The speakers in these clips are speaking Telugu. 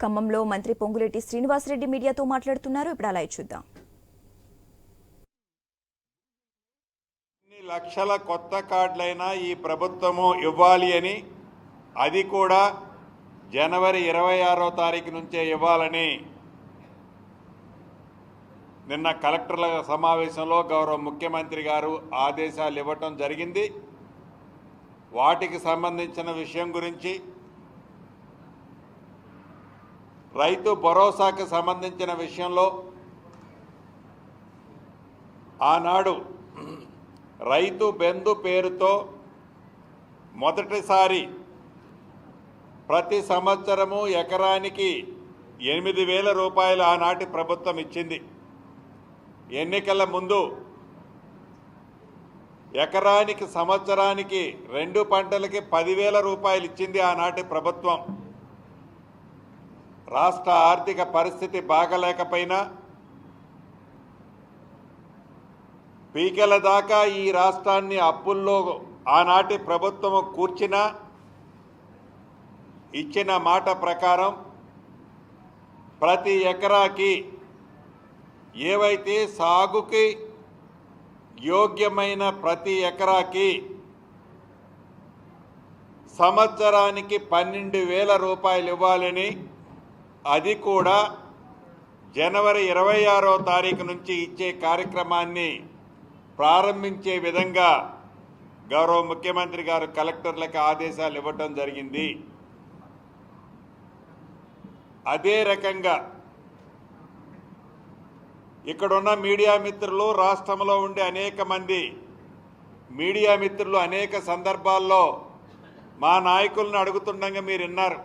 ఖమ్మంలో మంత్రి పొంగులేటి శ్రీనివాసరెడ్డి మీడియాతో మాట్లాడుతున్నారు. ఇప్పుడు అలా చూద్దాం. లక్షల కొత్త కార్డులైనా ఈ ప్రభుత్వము ఇవ్వాలి అని అది కూడా జనవరి ఇరవై ఆరో తారీఖు నుంచే ఇవ్వాలని నిన్న కలెక్టర్ల సమావేశంలో గౌరవ ముఖ్యమంత్రి గారు ఆదేశాలు ఇవ్వటం జరిగింది. వాటికి సంబంధించిన విషయం గురించి రైతు భరోసాకు సంబంధించిన విషయంలో ఆనాడు రైతు బెందు పేరుతో మొదటిసారి ప్రతి సంవత్సరము ఎకరానికి ఎనిమిది వేల రూపాయలు ఆనాటి ప్రభుత్వం ఇచ్చింది. ఎన్నికల ముందు ఎకరానికి సంవత్సరానికి రెండు పంటలకి పదివేల రూపాయలు ఇచ్చింది ఆనాటి ప్రభుత్వం. రాష్ట్ర ఆర్థిక పరిస్థితి బాగలేకపోయినా పీకల దాకా ఈ రాష్ట్రాన్ని అప్పుల్లో ఆనాటి ప్రభుత్వం కూర్చిన ఇచ్చిన మాట ప్రకారం ప్రతి ఎకరాకి ఏవైతే సాగుకి యోగ్యమైన ప్రతి ఎకరాకి సంవత్సరానికి పన్నెండు వేల రూపాయలు ఇవ్వాలని అది కూడా జనవరి ఇరవై ఆరో తారీఖు నుంచి ఇచ్చే కార్యక్రమాన్ని ప్రారంభించే విధంగా గౌరవ ముఖ్యమంత్రి గారు కలెక్టర్లకు ఆదేశాలు ఇవ్వటం జరిగింది. అదే రకంగా ఇక్కడున్న మీడియా మిత్రులు రాష్ట్రంలో ఉండే అనేక మంది మీడియా మిత్రులు అనేక సందర్భాల్లో మా నాయకులను అడుగుతుండగా మీరు విన్నారు.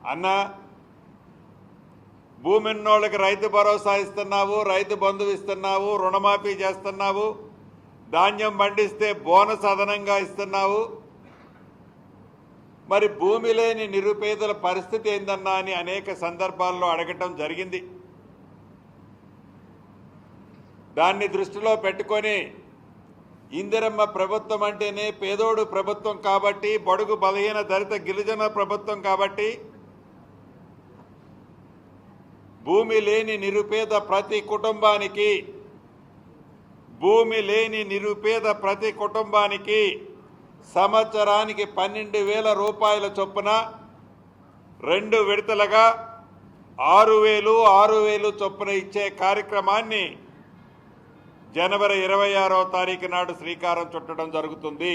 అన్న భూమి ఉన్నోళ్ళకి రైతు భరోసా ఇస్తున్నావు రైతు బంధువు ఇస్తున్నావు రుణమాఫీ చేస్తున్నావు ధాన్యం పండిస్తే బోనస్ అదనంగా ఇస్తున్నావు. మరి భూమి లేని నిరుపేదల పరిస్థితి ఏందన్నా అని అనేక సందర్భాల్లో అడగటం జరిగింది. దాన్ని దృష్టిలో పెట్టుకొని ఇందిరమ్మ ప్రభుత్వం అంటేనే పేదోడు ప్రభుత్వం కాబట్టి బడుగు బలహీన దళిత గిరిజన ప్రభుత్వం కాబట్టి భూమి లేని నిరుపేద ప్రతి కుటుంబానికి భూమి లేని నిరుపేద ప్రతి కుటుంబానికి సంవత్సరానికి పన్నెండు వేల రూపాయల చొప్పున రెండు విడతలుగా ఆరు వేలు ఆరు వేలు చొప్పున ఇచ్చే కార్యక్రమాన్ని జనవరి ఇరవై ఆరో తారీఖు నాడు శ్రీకారం చుట్టడం జరుగుతుంది.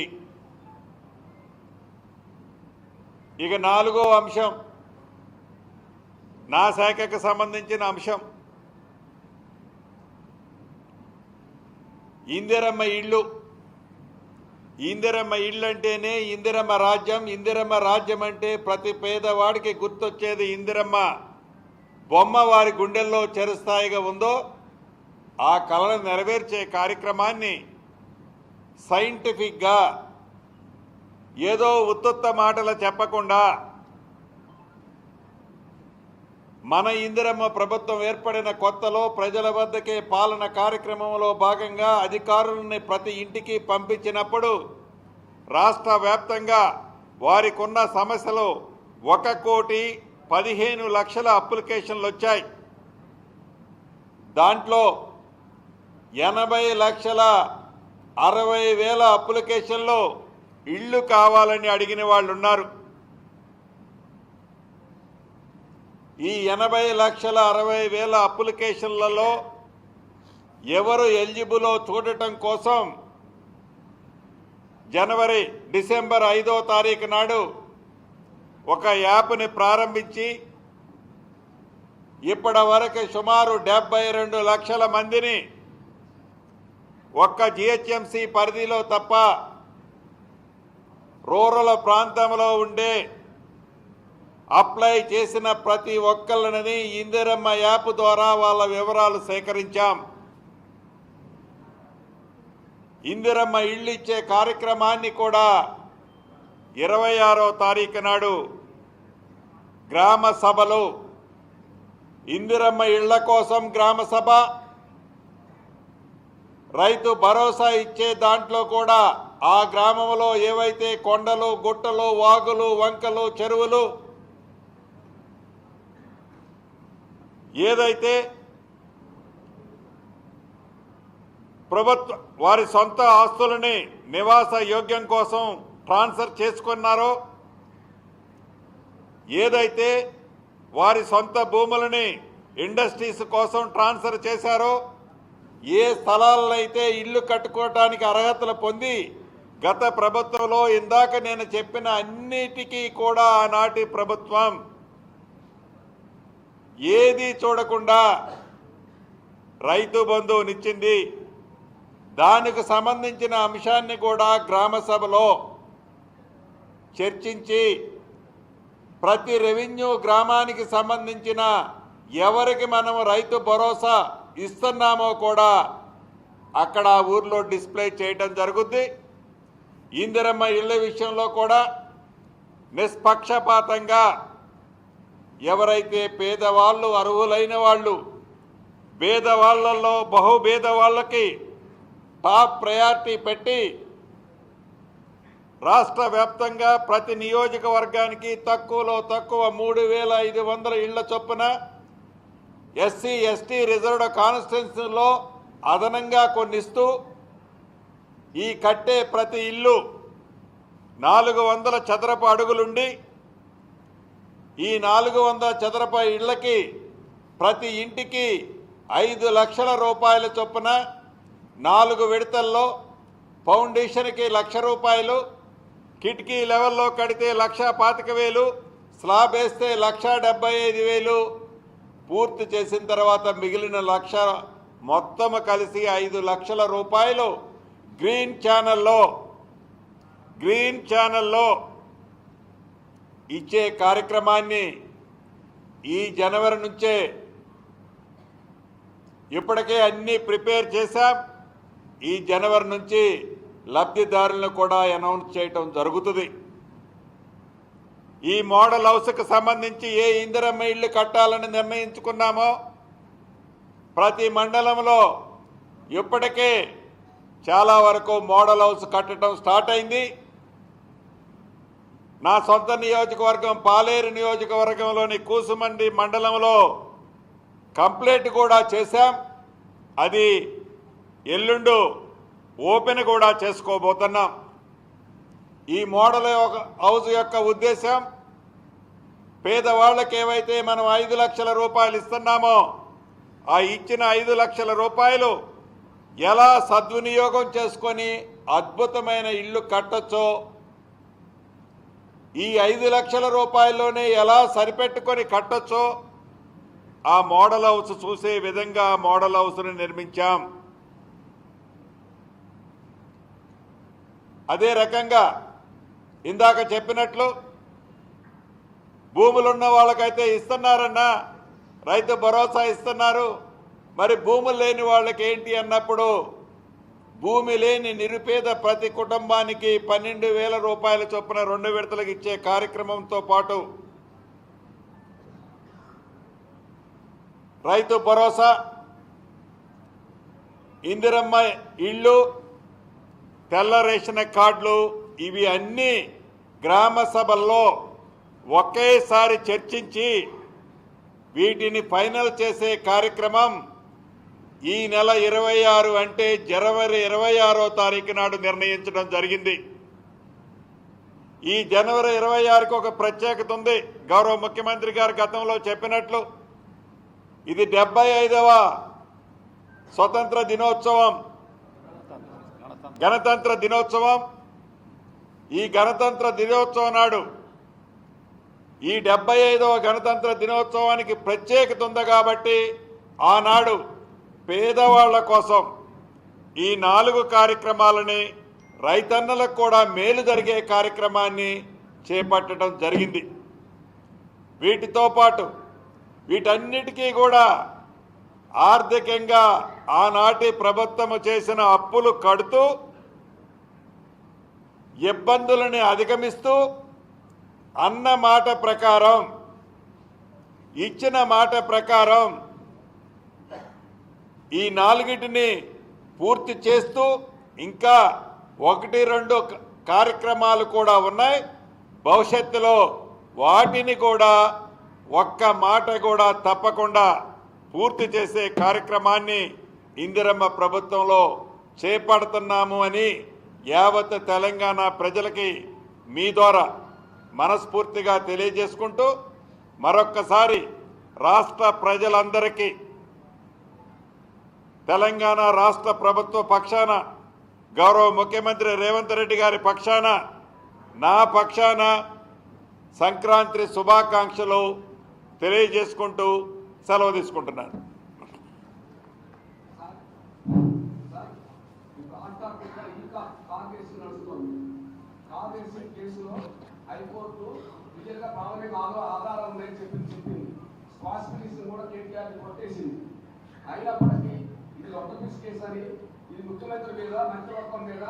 ఇక నాలుగో అంశం నా శాఖకు సంబంధించిన అంశం. ఇందిరమ్మ ఇళ్ళు. ఇందిరమ్మ ఇళ్ళు అంటేనే ఇందిరమ్మ రాజ్యం ఇందిరమ్మ రాజ్యం అంటే ప్రతి పేదవాడికి గుర్తొచ్చేది ఇందిరమ్మ. బొమ్మ వారి గుండెల్లో చెరుస్థాయిగా ఉందో ఆ కళను నెరవేర్చే కార్యక్రమాన్ని సైంటిఫిక్గా ఏదో ఉత్తుత్త మాటలు చెప్పకుండా మన ఇందిరమ్మ ప్రభుత్వం ఏర్పడిన కొత్తలో ప్రజల వద్దకే పాలన కార్యక్రమంలో భాగంగా అధికారులని ప్రతి ఇంటికి పంపించినప్పుడు రాష్ట్ర వ్యాప్తంగా వారికున్న సమస్యలు ఒక కోటి పదిహేను లక్షల అప్లికేషన్లు వచ్చాయి. దాంట్లో ఎనభై లక్షల అరవై వేల అప్లికేషన్లు ఇళ్ళు కావాలని అడిగిన వాళ్ళు ఉన్నారు ఈ ఎనభై లక్షల అరవై వేల అప్లికేషన్లలో ఎవరు ఎలిజిబులో చూడటం కోసం జనవరి డిసెంబర్ ఐదో తారీఖు నాడు ఒక యాప్ని ప్రారంభించి ఇప్పటి వరకు సుమారు డెబ్బై రెండు లక్షల మందిని ఒక్క జిహెచ్ఎంసి పరిధిలో తప్ప రూరల్ ప్రాంతంలో ఉండే అప్లై చేసిన ప్రతి ఒక్కళ్ళని ఇందిరమ్మ యాప్ ద్వారా వాళ్ళ వివరాలు సేకరించాం. ఇందిరమ్మ ఇళ్ళు ఇచ్చే కార్యక్రమాన్ని కూడా ఇరవై ఆరో తారీఖు నాడు గ్రామ సభలు ఇందిరమ్మ ఇళ్ళ కోసం గ్రామ సభ రైతు భరోసా ఇచ్చే దాంట్లో కూడా ఆ గ్రామంలో ఏవైతే కొండలు గుట్టలు వాగులు వంకలు చెరువులు ఏదైతే ప్రభుత్వ వారి సొంత ఆస్తులని నివాస యోగ్యం కోసం ట్రాన్స్ఫర్ చేసుకున్నారో ఏదైతే వారి సొంత భూములని ఇండస్ట్రీస్ కోసం ట్రాన్స్ఫర్ చేశారో ఏ స్థలాలైతే ఇల్లు కట్టుకోవటానికి అర్హతలు పొంది గత ప్రభుత్వంలో ఇందాక నేను చెప్పిన అన్నిటికీ కూడా ఆనాటి ప్రభుత్వం ఏది చూడకుండా రైతు బంధువునిచ్చింది దానికి సంబంధించిన అంశాన్ని కూడా గ్రామ సభలో చర్చించి ప్రతి రెవెన్యూ గ్రామానికి సంబంధించిన ఎవరికి మనం రైతు భరోసా ఇస్తున్నామో కూడా అక్కడ ఊర్లో డిస్ప్లే చేయటం జరుగుద్ది. ఇందిరమ్మ ఇళ్ళ విషయంలో కూడా నిష్పక్షపాతంగా ఎవరైతే పేదవాళ్ళు అర్హులైన వాళ్ళు పేదవాళ్ళలో బహుభేద వాళ్ళకి టాప్ ప్రయారిటీ పెట్టి రాష్ట్ర వ్యాప్తంగా ప్రతి నియోజకవర్గానికి తక్కువలో తక్కువ మూడు వేల ఐదు వందల ఇళ్ళ చొప్పున ఎస్సీ ఎస్టీ రిజర్వ్డ్ కాన్స్టిట్యున్సీలో అదనంగా కొన్నిస్తూ ఈ కట్టే ప్రతి ఇల్లు నాలుగు వందల చదరపు అడుగులుండి ఈ నాలుగు వందల చదరపు ఇళ్ళకి ప్రతి ఇంటికి ఐదు లక్షల రూపాయల చొప్పున నాలుగు విడతల్లో ఫౌండేషన్కి లక్ష రూపాయలు కిటికీ లెవెల్లో కడితే లక్ష పాతిక వేలు స్లాబ్ వేస్తే లక్ష డెబ్బై ఐదు వేలు పూర్తి చేసిన తర్వాత మిగిలిన లక్ష మొత్తం కలిసి ఐదు లక్షల రూపాయలు గ్రీన్ ఛానల్లో గ్రీన్ ఛానల్లో ఇచ్చే కార్యక్రమాన్ని ఈ జనవరి నుంచే ఇప్పటికే అన్నీ ప్రిపేర్ చేశాం. ఈ జనవరి నుంచి లబ్ధిదారులను కూడా అనౌన్స్ చేయటం జరుగుతుంది. ఈ మోడల్ హౌస్కి సంబంధించి ఏ ఇందిరమ్మ ఇళ్ళు కట్టాలని నిర్ణయించుకున్నామో ప్రతి మండలంలో ఇప్పటికే చాలా వరకు మోడల్ హౌస్ కట్టడం స్టార్ట్ అయింది. నా సొంత నియోజకవర్గం పాలేరు నియోజకవర్గంలోని కూసుమండి మండలంలో కంప్లీట్ కూడా చేశాం. అది ఎల్లుండు ఓపెన్ కూడా చేసుకోబోతున్నాం. ఈ మోడల్ యొక్క- హౌస్ యొక్క ఉద్దేశం పేదవాళ్ళకి ఏవైతే మనం ఐదు లక్షల రూపాయలు ఇస్తున్నామో ఆ ఇచ్చిన ఐదు లక్షల రూపాయలు ఎలా సద్వినియోగం చేసుకొని అద్భుతమైన ఇల్లు కట్టొచ్చో ఈ ఐదు లక్షల రూపాయల్లోనే ఎలా సరిపెట్టుకొని కట్టొచ్చో ఆ మోడల్ హౌస్ చూసే విధంగా మోడల్ హౌస్ను నిర్మించాం. అదే రకంగా ఇందాక చెప్పినట్లు భూములున్న వాళ్ళకైతే ఇస్తున్నారన్నా రైతు భరోసా ఇస్తున్నారు. మరి భూములు లేని వాళ్ళకి ఏంటి అన్నప్పుడు భూమి లేని నిరుపేద ప్రతి కుటుంబానికి పన్నెండు వేల రూపాయల చొప్పున రెండు విడతలకు ఇచ్చే కార్యక్రమంతో పాటు రైతు భరోసా ఇందిరమ్మ ఇళ్ళు తెల్ల రేషన్ కార్డులు ఇవి అన్నీ గ్రామ సభల్లో ఒకేసారి చర్చించి వీటిని ఫైనల్ చేసే కార్యక్రమం ఈ నెల ఇరవై ఆరు అంటే జనవరి ఇరవై ఆరో తారీఖు నాడు నిర్ణయించడం జరిగింది. ఈ జనవరి ఇరవై ఆరుకు ఒక ప్రత్యేకత ఉంది. గౌరవ ముఖ్యమంత్రి గారు గతంలో చెప్పినట్లు ఇది డెబ్బై ఐదవ స్వతంత్ర దినోత్సవం. గణతంత్ర దినోత్సవం. ఈ గణతంత్ర దినోత్సవం నాడు ఈ డెబ్బై ఐదవ గణతంత్ర దినోత్సవానికి ప్రత్యేకత ఉంది కాబట్టి ఆనాడు పేదవాళ్ళ కోసం ఈ నాలుగు కార్యక్రమాలని రైతన్నలకు కూడా మేలు జరిగే కార్యక్రమాన్ని చేపట్టడం జరిగింది. వీటితో పాటు వీటన్నిటికీ కూడా ఆర్థికంగా ఆనాటి ప్రభుత్వము చేసిన అప్పులు కడుతూ ఇబ్బందులని అధిగమిస్తూ అన్న మాట ప్రకారం ఇచ్చిన మాట ప్రకారం ఈ నాలుగిటిని పూర్తి చేస్తూ ఇంకా ఒకటి రెండు కార్యక్రమాలు కూడా ఉన్నాయి. భవిష్యత్తులో వాటిని కూడా ఒక్క మాట కూడా తప్పకుండా పూర్తి చేసే కార్యక్రమాన్ని ఇందిరమ్మ ప్రభుత్వంలో చేపడుతున్నాము అని యావత్ తెలంగాణ ప్రజలకి మీ ద్వారా మనస్ఫూర్తిగా తెలియజేసుకుంటూ మరొక్కసారి రాష్ట్ర ప్రజలందరికీ తెలంగాణ రాష్ట్ర ప్రభుత్వ పక్షాన గౌరవ ముఖ్యమంత్రి రేవంత్ రెడ్డి గారి పక్షాన నా పక్షాన సంక్రాంతి శుభాకాంక్షలు తెలియజేసుకుంటూ సెలవు తీసుకుంటున్నాను. హైకోర్టు నిజంగా ప్రాథమిక చెప్పి చెప్పింది కూడా కేటీఆర్ కొట్టేసింది అయినప్పటికీ ఇది లొట్టపీస్ కేసు అని ఇది ముఖ్యమంత్రి మీద మంత్రివర్గం మీద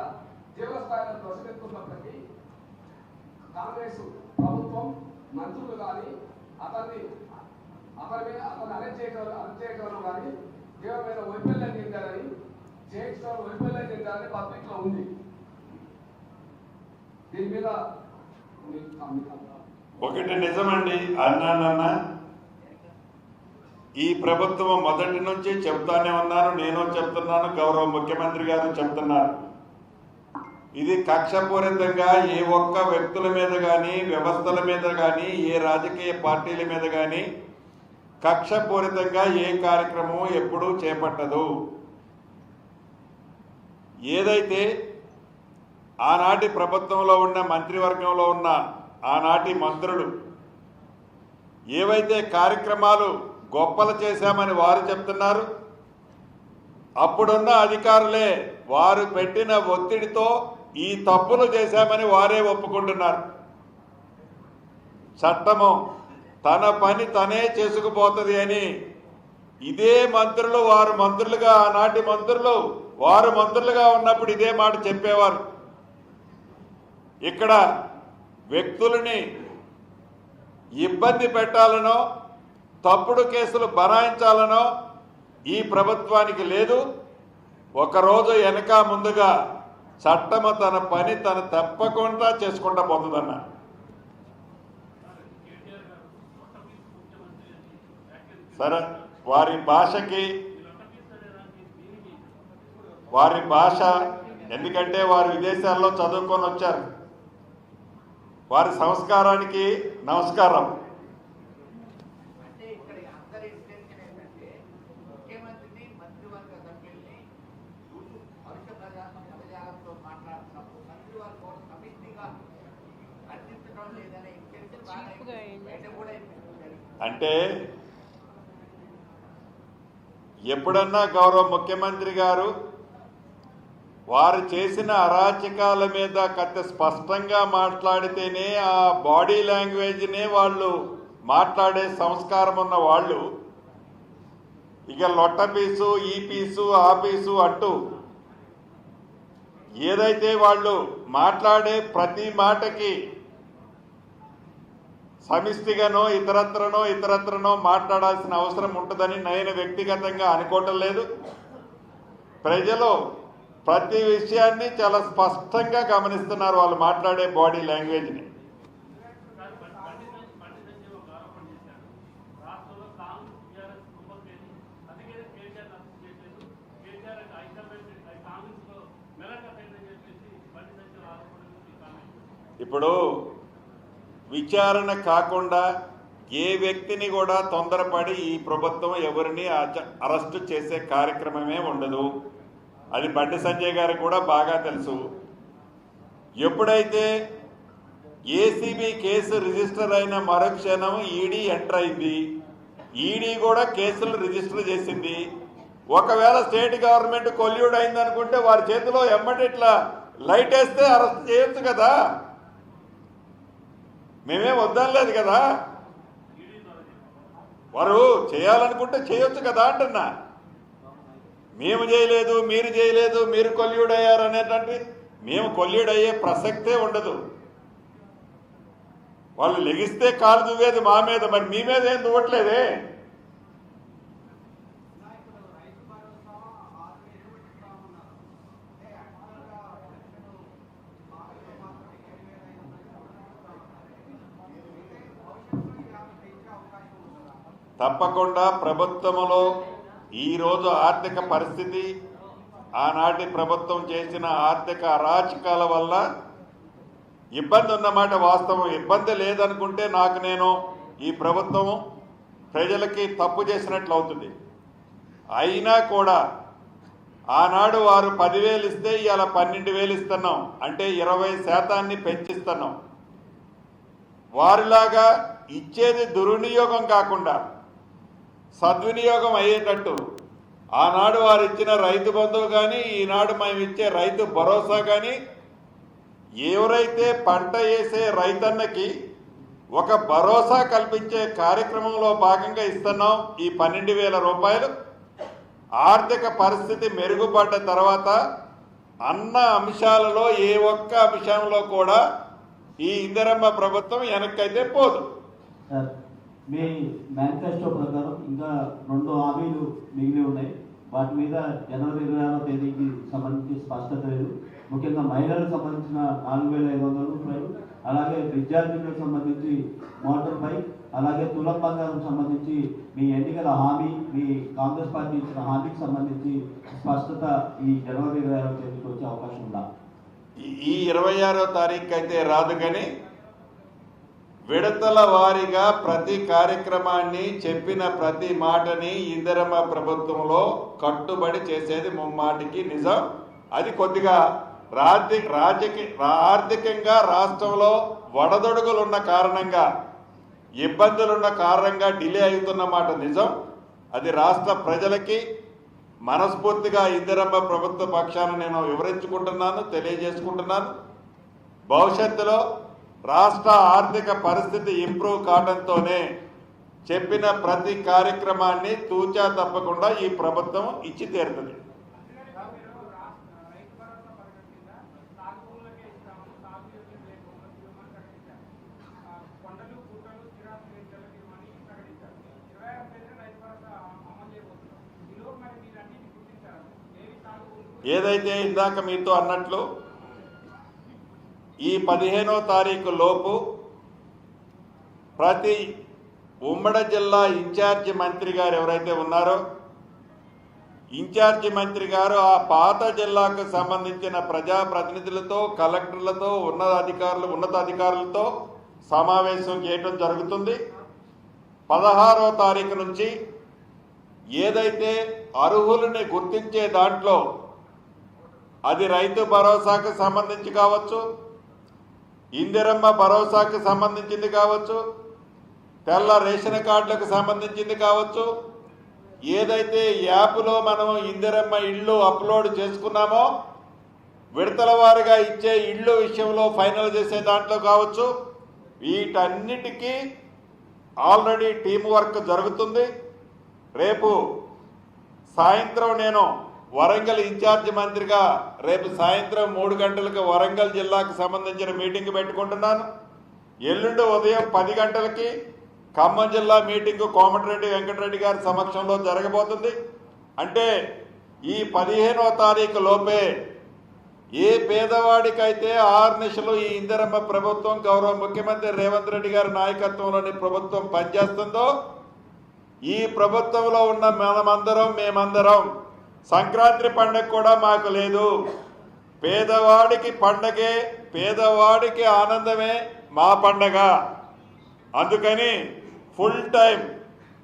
తీవ్రస్థాయిలో కాంగ్రెస్ ప్రభుత్వం మంత్రులు కానీ అతన్ని అతని మీద అరెస్ట్ చేయడం అరెస్ట్ చేయడంలో కానీ తీవ్రమైన వైఫల్యం చెందారని చేయించడం వైఫల్యం చెందారని పబ్లిక్లో ఉంది. దీని మీద ఒకటి నిజమండి అన్నానన్నా. ఈ ప్రభుత్వం మొదటి నుంచి చెప్తానే ఉన్నాను నేను చెప్తున్నాను గౌరవ ముఖ్యమంత్రి గారు చెప్తున్నారు. ఇది కక్షపూరితంగా ఏ ఒక్క వ్యక్తుల మీద కానీ వ్యవస్థల మీద కానీ ఏ రాజకీయ పార్టీల మీద కానీ కక్షపూరితంగా ఏ కార్యక్రమం ఎప్పుడూ చేపట్టదు. ఏదైతే ఆనాటి ప్రభుత్వంలో ఉన్న మంత్రివర్గంలో ఉన్న ఆనాటి మంత్రులు ఏవైతే కార్యక్రమాలు గొప్పలు చేశామని వారు చెప్తున్నారు. అప్పుడున్న అధికారులే వారు పెట్టిన ఒత్తిడితో ఈ తప్పులు చేశామని వారే ఒప్పుకుంటున్నారు. చట్టము తన పని తనే చేసుకుపోతుంది అని ఇదే మంత్రులు వారు మంత్రులుగా ఆనాటి మంత్రులు వారు మంత్రులుగా ఉన్నప్పుడు ఇదే మాట చెప్పేవారు. ఇక్కడ వ్యక్తులని ఇబ్బంది పెట్టాలనో తప్పుడు కేసులు బనాయించాలనో ఈ ప్రభుత్వానికి లేదు. ఒకరోజు వెనక ముందుగా చట్టము తన పని తను తప్పకుండా చేసుకుంటా పోతుందన్న. సరే వారి భాషకి వారి భాష ఎందుకంటే వారు విదేశాల్లో చదువుకొని వచ్చారు. వారి సంస్కారానికి నమస్కారం. అంటే ఎప్పుడన్నా గౌరవ ముఖ్యమంత్రి గారు వారు చేసిన అరాచకాల మీద కథ స్పష్టంగా మాట్లాడితేనే ఆ బాడీ లాంగ్వేజ్నే వాళ్ళు మాట్లాడే సంస్కారం ఉన్న వాళ్ళు ఇక లొట్ట పీసు ఈ పీసు ఆ పీసు అంటూ ఏదైతే వాళ్ళు మాట్లాడే ప్రతి మాటకి సమిష్టిగానో ఇతరత్రనో ఇతరత్రనో మాట్లాడాల్సిన అవసరం ఉంటుందని నేను వ్యక్తిగతంగా అనుకోవటం లేదు. ప్రజలు ప్రతి విషయాన్ని చాలా స్పష్టంగా గమనిస్తున్నారు వాళ్ళు మాట్లాడే బాడీ లాంగ్వేజ్ని ఇప్పుడు విచారణ కాకుండా ఏ వ్యక్తిని కూడా తొందరపడి ఈ ప్రభుత్వం ఎవరిని అరెస్టు చేసే కార్యక్రమమే ఉండదు. అది బండి సంజయ్ గారికి కూడా బాగా తెలుసు. ఎప్పుడైతే ఏసీబీ కేసు రిజిస్టర్ అయిన మరుక్షణం ఈడీ ఎంటర్ అయింది. ఈడీ కూడా కేసులు రిజిస్టర్ చేసింది. ఒకవేళ స్టేట్ గవర్నమెంట్ కొల్యూడ్ అయిందనుకుంటే వారి చేతిలో ఎమ్మటి ఇట్లా లైట్ వేస్తే అరెస్ట్ చేయొచ్చు కదా. మేమేం వద్దనలేదు కదా? వారు చేయాలనుకుంటే చేయొచ్చు కదా అంటున్నా. మేము చేయలేదు మీరు చేయలేదు మీరు కొల్యుడయ్యారు అనేటువంటి మేము కొల్యుడయ్యే ప్రసక్తే ఉండదు. వాళ్ళు లెగిస్తే కాలు దువ్వేది మా మీద మరి మీ మీద ఏం దువ్వట్లేదే? తప్పకుండా ప్రభుత్వములో ఈరోజు ఆర్థిక పరిస్థితి ఆనాటి ప్రభుత్వం చేసిన ఆర్థిక అరాచకాల వల్ల ఇబ్బంది ఉన్నమాట వాస్తవం. ఇబ్బంది లేదనుకుంటే నాకు నేను ఈ ప్రభుత్వం ప్రజలకి తప్పు చేసినట్లు అవుతుంది. అయినా కూడా ఆనాడు వారు పదివేలు ఇస్తే ఇవాళ పన్నెండు వేలు ఇస్తున్నాం. అంటే ఇరవై శాతాన్ని పెంచిస్తున్నాం. వారిలాగా ఇచ్చేది దుర్వినియోగం కాకుండా సద్వినియోగం అయ్యేటట్టు. ఆనాడు వారు ఇచ్చిన రైతు బంధువు కానీ ఈనాడు మేము ఇచ్చే రైతు భరోసా కానీ ఎవరైతే పంట వేసే రైతన్నకి ఒక భరోసా కల్పించే కార్యక్రమంలో భాగంగా ఇస్తున్నాం ఈ పన్నెండు వేల రూపాయలు ఆర్థిక పరిస్థితి మెరుగుపడ్డ తర్వాత అన్న అంశాలలో ఏ ఒక్క అంశంలో కూడా ఈ ఇందిరమ్మ ప్రభుత్వం వెనక్కైతే పోదు. మీ మేనిఫెస్టో ప్రకారం ఇంకా రెండు హామీలు మిగిలి ఉన్నాయి. వాటి మీద జనవరి ఇరవై ఆరో తేదీకి సంబంధించి స్పష్టత లేదు. ముఖ్యంగా మహిళలకు సంబంధించిన నాలుగు వేల ఐదు వందల రూపాయలు అలాగే విద్యార్థులకు సంబంధించి మోటార్ బైక్ అలాగే తులం బంగారం సంబంధించి మీ ఎన్నికల హామీ మీ కాంగ్రెస్ పార్టీ ఇచ్చిన హామీకి సంబంధించి స్పష్టత ఈ జనవరి ఇరవై ఆరో తేదీకి వచ్చే అవకాశం ఉందా? ఈ- ఈ ఇరవై ఆరో తారీఖు అయితే రాదు కానీ విడతల వారీగా ప్రతి కార్యక్రమాన్ని చెప్పిన ప్రతి మాటని ఇందిరమ్మ ప్రభుత్వంలో కట్టుబడి చేసేది ముమ్మాటికి నిజం. అది కొద్దిగా రాజ్య రాజకీయ ఆర్థికంగా రాష్ట్రంలో వడదొడుగులున్న కారణంగా ఇబ్బందులున్న కారణంగా డిలే అవుతున్న మాట నిజం. అది రాష్ట్ర ప్రజలకి మనస్ఫూర్తిగా ఇందిరమ్మ ప్రభుత్వ పక్షాన నేను వివరించుకుంటున్నాను తెలియజేసుకుంటున్నాను. భవిష్యత్తులో రాష్ట్ర ఆర్థిక పరిస్థితి ఇంప్రూవ్ కావడంతోనే చెప్పిన ప్రతి కార్యక్రమాన్ని తూచా తప్పకుండా ఈ ప్రభుత్వం ఇచ్చి తీరుతుంది. ఏదైతే ఇందాక మీతో అన్నట్లు ఈ పదిహేనో తారీఖు లోపు ప్రతి ఉమ్మడి జిల్లా ఇన్ఛార్జి మంత్రి గారు ఎవరైతే ఉన్నారో ఇన్ఛార్జి మంత్రి గారు ఆ పాత జిల్లాకు సంబంధించిన ప్రజాప్రతినిధులతో కలెక్టర్లతో ఉన్నత అధికారులు ఉన్నతాధికారులతో సమావేశం చేయడం జరుగుతుంది. పదహారో తారీఖు నుంచి ఏదైతే అర్హులని గుర్తించే దాంట్లో అది రైతు భరోసాకు సంబంధించి కావచ్చు ఇందిరమ్మ భరోసాకు సంబంధించింది కావచ్చు తెల్ల రేషన్ కార్డులకు సంబంధించింది కావచ్చు. ఏదైతే యాప్లో మనం ఇందిరమ్మ ఇళ్ళు అప్లోడ్ చేసుకున్నామో విడతల వారిగా ఇచ్చే ఇళ్ళు విషయంలో ఫైనల్ చేసే దాంట్లో కావచ్చు. వీటన్నిటికీ ఆల్రెడీ టీం వర్క్ జరుగుతుంది. రేపు సాయంత్రం నేను వరంగల్ ఇన్ఛార్జి మంత్రిగా రేపు సాయంత్రం మూడు గంటలకు వరంగల్ జిల్లాకు సంబంధించిన మీటింగ్ పెట్టుకుంటున్నాను. ఎల్లుండి ఉదయం పది గంటలకి ఖమ్మం జిల్లా మీటింగ్ కోమటిరెడ్డి వెంకటరెడ్డి గారి సమక్షంలో జరగబోతుంది. అంటే ఈ పదిహేనో తారీఖు లోపే ఏ పేదవాడికైతే ఆరు నిశలు ఈ ఇందిరమ్మ ప్రభుత్వం గౌరవ ముఖ్యమంత్రి రేవంత్ రెడ్డి గారి నాయకత్వంలోని ప్రభుత్వం పనిచేస్తుందో ఈ ప్రభుత్వంలో ఉన్న మనమందరం మేమందరం సంక్రాంతి పండగ కూడా మాకు లేదు. పేదవాడికి పండగే పేదవాడికి ఆనందమే మా పండగ. అందుకని full time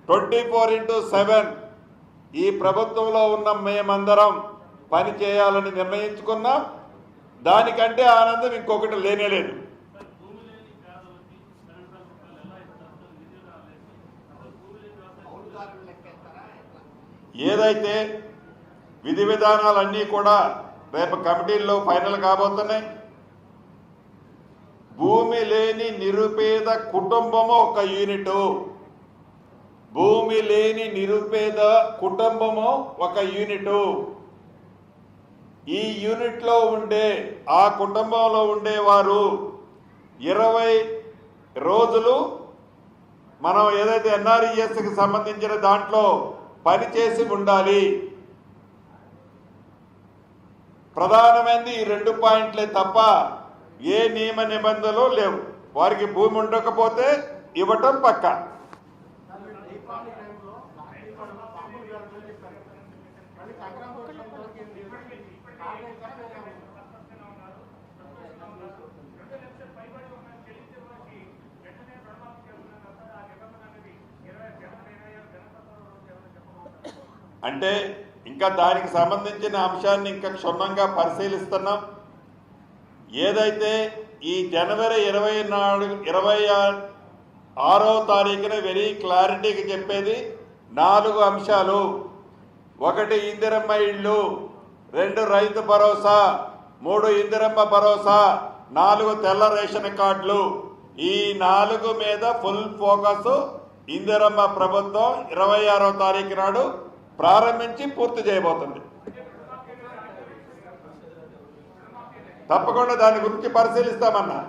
twenty four into seven ఈ ప్రభుత్వంలో ఉన్న మేమందరం పని చేయాలని నిర్ణయించుకున్నాం. దానికంటే ఆనందం ఇంకొకటి లేనేలేదు ఏదైతే విధి విధానాలన్నీ కూడా రేపు కమిటీల్లో ఫైనల్ కాబోతున్నాయి. భూమి లేని నిరుపేద కుటుంబము ఒక యూనిట్. భూమి లేని నిరుపేద కుటుంబము ఒక యూనిట్. ఈ యూనిట్లో ఉండే ఆ కుటుంబంలో ఉండేవారు ఇరవై రోజులు మనం ఏదైతే ఎన్ఆర్ఈఎస్కి సంబంధించిన దాంట్లో పనిచేసి ఉండాలి. ప్రధానమైనది ఈ రెండు పాయింట్లే తప్ప ఏ నియమ నిబంధనలు లేవు. వారికి భూమి ఉండకపోతే ఇవ్వటం పక్క. అంటే ఇంకా దానికి సంబంధించిన అంశాన్ని ఇంకా క్షుణ్ణంగా పరిశీలిస్తున్నాం. ఏదైతే ఈ జనవరి ఇరవై నాలుగు ఇరవై ఆరో తారీఖున వెరీ క్లారిటీగా చెప్పేది నాలుగు అంశాలు. ఒకటి ఇందిరమ్మ ఇళ్ళు రెండు రైతు భరోసా మూడు ఇందిరమ్మ భరోసా నాలుగు తెల్ల రేషన్ కార్డులు. ఈ నాలుగు మీద ఫుల్ ఫోకస్ ఇందిరమ్మ ప్రభుత్వం ఇరవై ఆరో తారీఖు నాడు ప్రారంభించి పూర్తి చేయబోతుంది. తప్పకుండా దాని గురించి పరిశీలిస్తామన్నా.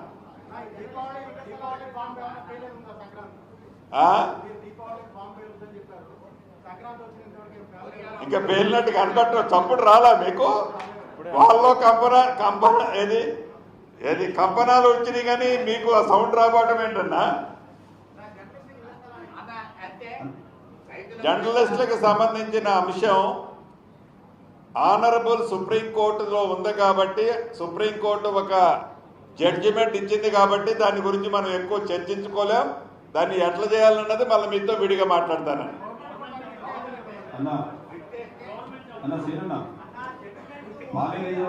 ఇంకా పేలినట్టు కనబట్టు చప్పుడు రాలా మీకు? వాళ్ళలో కంపన కంపన ఏది? ఏది? కంపనాలు వచ్చినాయి కానీ మీకు ఆ సౌండ్ రాబోవటం ఏంటన్నా అన్న అంటే రైతుల జర్నలిస్టులకు సంబంధించిన అంశం ఆనరబుల్ సుప్రీంకోర్టులో ఉంది కాబట్టి సుప్రీంకోర్టు ఒక జడ్జిమెంట్ ఇచ్చింది కాబట్టి దాని గురించి మనం ఎక్కువ చర్చించుకోలేం. దాన్ని ఎట్లా చేయాలన్నది మళ్ళీ మీతో విడిగా మాట్లాడతాను అన్నా అన్న సీనన్న బాలయ్య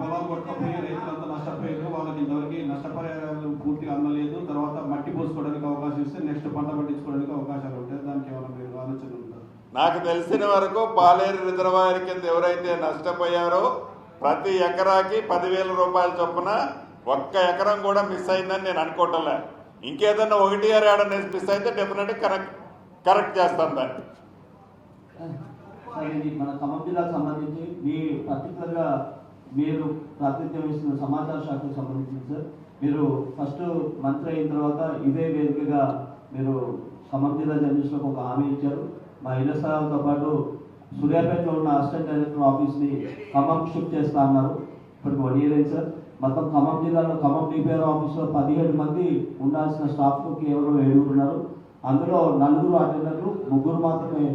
వారి కొట్టకపోయి రైతులంతా నష్టపోయారు వాళ్ళకి ఇంతవరకు నష్టపరిహారాలు పూర్తిగా అందలేదు. తర్వాత మట్టి పోసుకోవడానికి అవకాశం ఇస్తే నెక్స్ట్ పంట పట్టించుకోవడానికి అవకాశాలు ఉంటాయి. దానికి ఏమైనా మీరు ఆలోచన నాకు తెలిసిన వరకు పాలేరు రిజర్వాయర్ కింద ఎవరైతే నష్టపోయారో ప్రతి ఎకరాకి పదివేల రూపాయల చొప్పున ఒక్క ఎకరం కూడా మిస్ అయిందని నేను అనుకోవటంలే ఇంకేదన్నా ఒకటి ఏడాది మిస్ అయితే డెఫినెట్గా కరెక్ట్ కరెక్ట్ చేస్తాను దాన్ని. ఇది మన ఖమ్మం జిల్లాకు సంబంధించి మీ పర్టికులర్గా మీరు ప్రాతినిధ్యం వహిస్తున్న సమాచార శాఖకు సంబంధించి సార్ మీరు ఫస్ట్ మంత్రి అయిన తర్వాత ఇదే వేదికగా మీరు ఖమ్మం జిల్లా జర్నలిస్టులకు ఒక హామీ ఇచ్చారు. మా ఇళ్ళ స్థలాలతో పాటు సూర్యాపేటలో ఉన్న అసిస్టెంట్ డైరెక్టర్ ఆఫీస్ని ఖమ్మం షిఫ్ట్ చేస్తా అన్నారు. ఇప్పటికి వన్ ఇయర్ అయింది సార్ మొత్తం ఖమ్మం జిల్లాలో ఖమ్మం డిపిఆర్ ఆఫీస్లో పదిహేడు మంది ఉండాల్సిన స్టాఫ్ కేవలం ఏడుగురు ఉన్నారు. అందులో నలుగురు అటెండర్లు ముగ్గురు మాత్రమే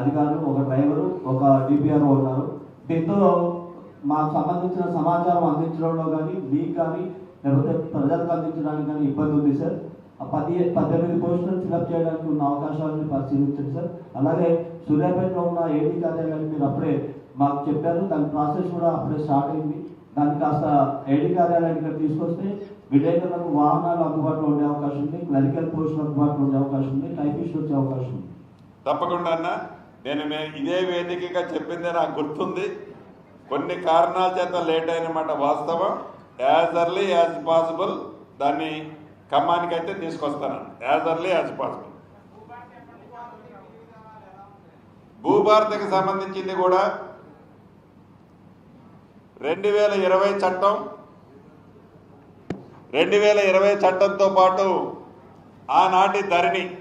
అధికారులు ఒక డ్రైవరు ఒక డిపిఆర్ఓ ఉన్నారు. దీంతో మాకు సంబంధించిన సమాచారం అందించడంలో కానీ మీకు కానీ లేకపోతే ప్రజలకు అందించడానికి కానీ ఇబ్బంది ఉంది సార్. పది పద్దెనిమిది పోస్టులను ఫిలప్ చేయడానికి ఉన్న అవకాశాలను పరిశీలించండి సార్. అలాగే సూర్యాపేటలో ఉన్న ఏడీ కార్యాలయాన్ని మీరు అప్పుడే మాకు చెప్పారు. దాని ప్రాసెస్ కూడా అప్పుడే స్టార్ట్ అయింది. దాన్ని కాస్త ఏడీ కార్యాలయానికి ఇక్కడ తీసుకొస్తే విలేకరులకు వాహనాలు అందుబాటులో ఉండే అవకాశం ఉంది క్లరికల్ పోస్టులు అందుబాటులో ఉండే అవకాశం ఉంది టైపిస్ట్ వచ్చే అవకాశం ఉంది. తప్పకుండా అన్నా. నేను మే- ఇదే వేదికగా చెప్పింది నాకు గుర్తుంది. కొన్ని కారణాల చేత లేట్ అయినమాట వాస్తవం. యాజ్ ఎర్లీ యాజ్ పాసిబుల్ దాన్ని ఖమ్మానికైతే తీసుకొస్తాను. యాజ్ ఎర్లీ యాజ్ పాసిబుల్ భూభారతకి సంబంధించింది కూడా రెండు వేల ఇరవై చట్టం రెండు వేల ఇరవై చట్టంతో పాటు ఆనాటి ధరణి